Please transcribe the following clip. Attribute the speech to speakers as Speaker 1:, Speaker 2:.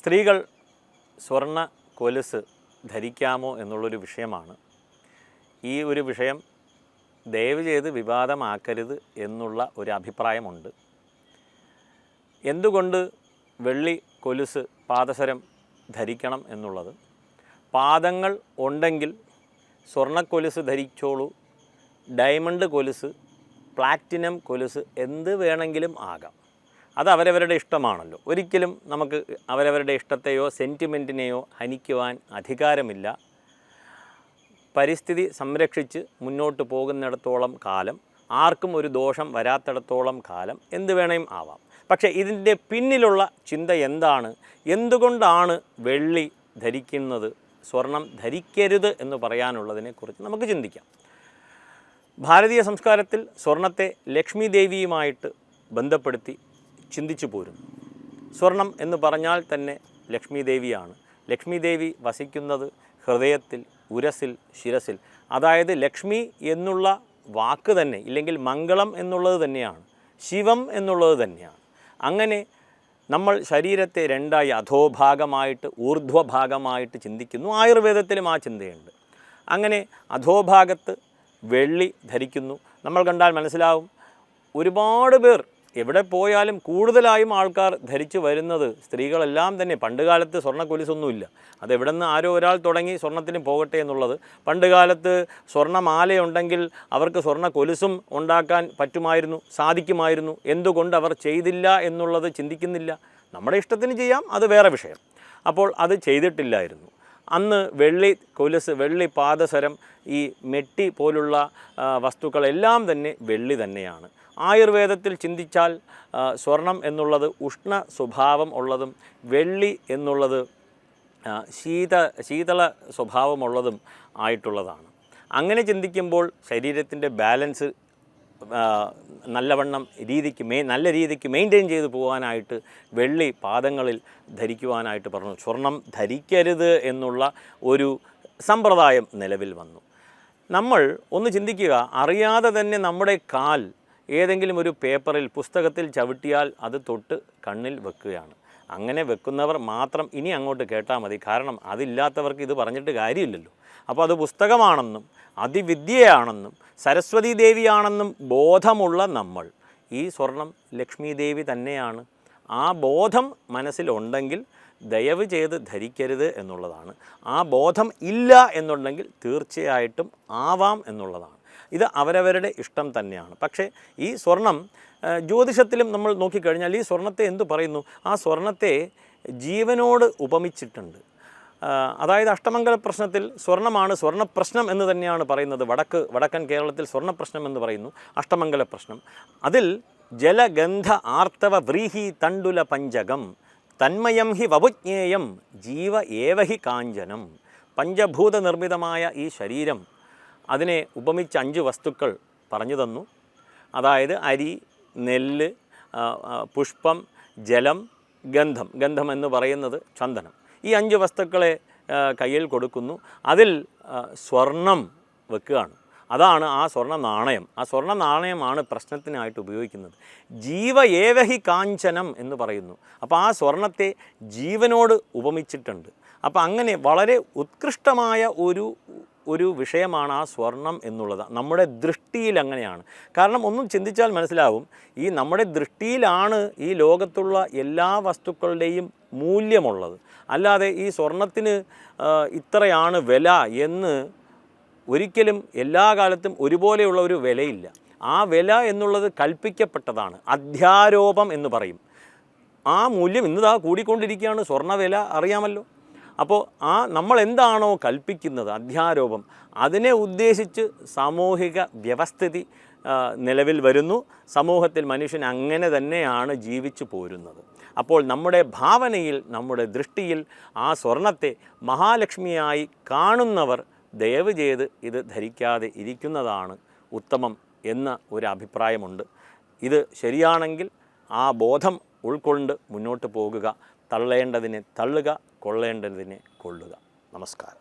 Speaker 1: സ്ത്രീകൾ സ്വർണ കൊലുസ് ധരിക്കാമോ എന്നുള്ളൊരു വിഷയമാണ്. ഈ ഒരു വിഷയം ദയവ് ചെയ്ത് വിവാദമാക്കരുത് എന്നുള്ള ഒരു അഭിപ്രായമുണ്ട്. എന്തുകൊണ്ട് വെള്ളി കൊലുസ് പാദസരം ധരിക്കണം എന്നുള്ളത്? പാദങ്ങൾ ഉണ്ടെങ്കിൽ സ്വർണക്കൊലുസ് ധരിച്ചോളൂ ഡയമണ്ട് കൊലുസ് പ്ലാറ്റിനം കൊലുസ് എന്ത് വേണമെങ്കിലും ആകാം. അത് അവരവരുടെ ഇഷ്ടമാണല്ലോ. ഒരിക്കലും നമുക്ക് അവരവരുടെ ഇഷ്ടത്തെയോ സെന്റിമെന്റിനെയോ ഹനിക്കുവാൻ അധികാരമില്ല. പരിസ്ഥിതി സംരക്ഷിച്ച് മുന്നോട്ട് പോകുന്നിടത്തോളം കാലം ആർക്കും ഒരു ദോഷം വരാത്തിടത്തോളം കാലം എന്ത് വേണേം ആവാം. പക്ഷേ ഇതിന്റെ പിന്നിലുള്ള ചിന്ത എന്താണ്? എന്തുകൊണ്ടാണ് വെള്ളി ധരിക്കുന്നത്? സ്വർണം ധരിക്കരുത് എന്ന് പറയാനുള്ളതിനെക്കുറിച്ച് നമുക്ക് ചിന്തിക്കാം. ഭാരതീയ സംസ്കാരത്തിൽ സ്വർണത്തെ ലക്ഷ്മി ദേവിയുമായിട്ട് ബന്ധപ്പെടുത്തി ചിന്തിച്ചു പോരും. സ്വർണം എന്ന് പറഞ്ഞാൽ തന്നെ ലക്ഷ്മി ദേവിയാണ് ലക്ഷ്മി ദേവി വസിക്കുന്നത് ഹൃദയത്തിൽ ഉരസിൽ ശിരസിൽ. അതായത് ലക്ഷ്മി എന്നുള്ള വാക്ക് തന്നെ ഇല്ലെങ്കിൽ മംഗളം എന്നുള്ളത് തന്നെയാണ് ശിവം എന്നുള്ളത് തന്നെയാണ്. അങ്ങനെ നമ്മൾ ശരീരത്തെ രണ്ടായി അധോഭാഗമായിട്ട് ഊർധ്വഭാഗമായിട്ട് ചിന്തിക്കുന്നു. ആയുർവേദത്തിലും ആ ചിന്തയുണ്ട്. അങ്ങനെ അധോഭാഗത്ത് വെള്ളി ധരിക്കുന്നു. നമ്മൾ കണ്ടാൽ മനസ്സിലാവും ഒരുപാട് പേർ എവിടെ പോയാലും കൂടുതലായും ആൾക്കാർ ധരിച്ചു വരുന്നത് സ്ത്രീകളെല്ലാം തന്നെ. പണ്ടുകാലത്ത് സ്വർണ സ്വർണക്കൊലിസൊന്നുമില്ല അതെവിടെ നിന്ന് ആരോ ഒരാൾ തുടങ്ങി സ്വർണത്തിന് പോകട്ടെ എന്നുള്ളത്. പണ്ടുകാലത്ത് സ്വർണമാലയുണ്ടെങ്കിൽ അവർക്ക് സ്വർണ കൊലുസും ഉണ്ടാക്കാൻ പറ്റുമായിരുന്നു സാധിക്കുമായിരുന്നു. എന്തുകൊണ്ട് അവർ ചെയ്തില്ല എന്നുള്ളത് ചിന്തിക്കുന്നില്ല. നമ്മുടെ ഇഷ്ടത്തിന് ചെയ്യാം അത് വേറെ വിഷയം. അപ്പോൾ അത് ചെയ്തിട്ടില്ലായിരുന്നു. അന്ന് വെള്ളി കൊലുസ് വെള്ളി പാദസരം ഈ മെട്ടി പോലുള്ള വസ്തുക്കളെല്ലാം തന്നെ വെള്ളി തന്നെയാണ്. ആയുർവേദത്തിൽ ചിന്തിച്ചാൽ സ്വർണം എന്നുള്ളത് ഉഷ്ണ സ്വഭാവം ഉള്ളതും വെള്ളി എന്നുള്ളത് ശീത ശീതള സ്വഭാവമുള്ളതും ആയിട്ടുള്ളതാണ്. അങ്ങനെ ചിന്തിക്കുമ്പോൾ ശരീരത്തിന്റെ ബാലൻസ് നല്ലവണ്ണം രീതിക്ക് മെയിൻ നല്ല രീതിക്ക് മെയിന്റെയിൻ ചെയ്തു പോകാനായിട്ട് വെള്ളി പാദങ്ങളിൽ ധരിക്കുവാനായിട്ട് പറഞ്ഞു. സ്വർണം ധരിക്കരുത് എന്നുള്ള ഒരു സമ്പ്രദായം നിലവിൽ വന്നു. നമ്മൾ ഒന്ന് ചിന്തിക്കുക അറിയാതെ തന്നെ നമ്മുടെ കാൽ ഏതെങ്കിലും ഒരു പേപ്പറിൽ പുസ്തകത്തിൽ ചവിട്ടിയാൽ അത് തൊട്ട് കണ്ണിൽ വെക്കുകയാണ്. അങ്ങനെ വെക്കുന്നവർ മാത്രം ഇനി അങ്ങോട്ട് കേട്ടാൽ മതി. കാരണം അതില്ലാത്തവർക്ക് ഇത് പറഞ്ഞിട്ട് കാര്യമില്ലല്ലോ. അപ്പോൾ അത് പുസ്തകമാണെന്നും അതിവിദ്യയാണെന്നും സരസ്വതി ദേവിയാണെന്നും ബോധമുള്ള നമ്മൾ ഈ സ്വർണം ലക്ഷ്മി ദേവി തന്നെയാണ്. ആ ബോധം മനസ്സിലുണ്ടെങ്കിൽ ദയവ് ചെയ്ത് ധരിക്കരുത് എന്നുള്ളതാണ്. ആ ബോധം ഇല്ല എന്നുണ്ടെങ്കിൽ തീർച്ചയായിട്ടും ആവാം എന്നുള്ളതാണ്. ഇത് അവരവരുടെ ഇഷ്ടം തന്നെയാണ്. പക്ഷേ ഈ സ്വർണം ജ്യോതിഷത്തിലും നമ്മൾ നോക്കിക്കഴിഞ്ഞാൽ ഈ സ്വർണത്തെ എന്തു പറയുന്നു? ആ സ്വർണത്തെ ജീവനോട് ഉപമിച്ചിട്ടുണ്ട്. അതായത് അഷ്ടമംഗല പ്രശ്നത്തിൽ സ്വർണമാണ് സ്വർണപ്രശ്നം എന്ന് തന്നെയാണ് പറയുന്നത്. വടക്ക് വടക്കൻ കേരളത്തിൽ സ്വർണപ്രശ്നം എന്ന് പറയുന്നു. അഷ്ടമംഗല പ്രശ്നം. അതിൽ ജലഗന്ധ ആർത്തവ വ്രീഹി തണ്ടുല പഞ്ചകം തന്മയം ഹി വപുജ്ഞേയം ജീവ ഏവഹി കാഞ്ചനം പഞ്ചഭൂത നിർമ്മിതമായ ഈ ശരീരം അതിനെ ഉപമിച്ച് അഞ്ച് വസ്തുക്കൾ പറഞ്ഞു തന്നു. അതായത് അരി നെല്ല് പുഷ്പം ജലം ഗന്ധം. ഗന്ധം എന്ന് പറയുന്നത് ചന്ദനം. ഈ അഞ്ച് വസ്തുക്കളെ കയ്യിൽ കൊടുക്കുന്നു. അതിൽ സ്വർണം വെക്കുകയാണ്. അതാണ് ആ സ്വർണ നാണയം ആ സ്വർണ നാണയമാണ് പ്രശ്നത്തിനായിട്ട് ഉപയോഗിക്കുന്നത്. ജീവ ഏവഹി കാഞ്ചനം എന്ന് പറയുന്നു. അപ്പോൾ ആ സ്വർണത്തെ ജീവനോട് ഉപമിച്ചിട്ടുണ്ട്. അപ്പോൾ അങ്ങനെ വളരെ ഉത്കൃഷ്ടമായ ഒരു ഒരു വിഷയമാണ് ആ സ്വർണം എന്നുള്ളത്. നമ്മുടെ ദൃഷ്ടിയിൽ അങ്ങനെയാണ്. കാരണം ഒന്നും ചിന്തിച്ചാൽ മനസ്സിലാവും ഈ നമ്മുടെ ദൃഷ്ടിയിലാണ് ഈ ലോകത്തുള്ള എല്ലാ വസ്തുക്കളുടെയും മൂല്യമുള്ളത്. അല്ലാതെ ഈ സ്വർണത്തിന് ഇത്രയാണ് വില എന്ന് ഒരിക്കലും എല്ലാ കാലത്തും ഒരുപോലെയുള്ള ഒരു വിലയില്ല. ആ വില എന്നുള്ളത് കൽപ്പിക്കപ്പെട്ടതാണ്. അധ്യാരോപം എന്ന് പറയും. ആ മൂല്യം ഇന്നതാ കൂടിക്കൊണ്ടിരിക്കുകയാണ്. സ്വർണ വില അറിയാമല്ലോ. അപ്പോൾ ആ നമ്മൾ എന്താണോ കൽപ്പിക്കുന്നത് അധ്യാരോപം അതിനെ ഉദ്ദേശിച്ച് സാമൂഹിക വ്യവസ്ഥിതി നിലവിൽ വരുന്നു. സമൂഹത്തിൽ മനുഷ്യൻ അങ്ങനെ തന്നെയാണ് ജീവിച്ചു പോരുന്നത്. അപ്പോൾ നമ്മുടെ ഭാവനയിൽ നമ്മുടെ ദൃഷ്ടിയിൽ ആ സ്വർണത്തെ മഹാലക്ഷ്മിയായി കാണുന്നവർ ദയവ് ചെയ്ത് ഇത് ധരിക്കാതെ ഇരിക്കുന്നതാണ് ഉത്തമം എന്ന ഒരു അഭിപ്രായമുണ്ട്. ഇത് ശരിയാണെങ്കിൽ ആ ബോധം ഉൾക്കൊണ്ട് മുന്നോട്ട് പോകുക. തള്ളേണ്ടതിനെ തള്ളുക കൊള്ളേണ്ടതിനെ കൊള്ളുക. നമസ്കാരം.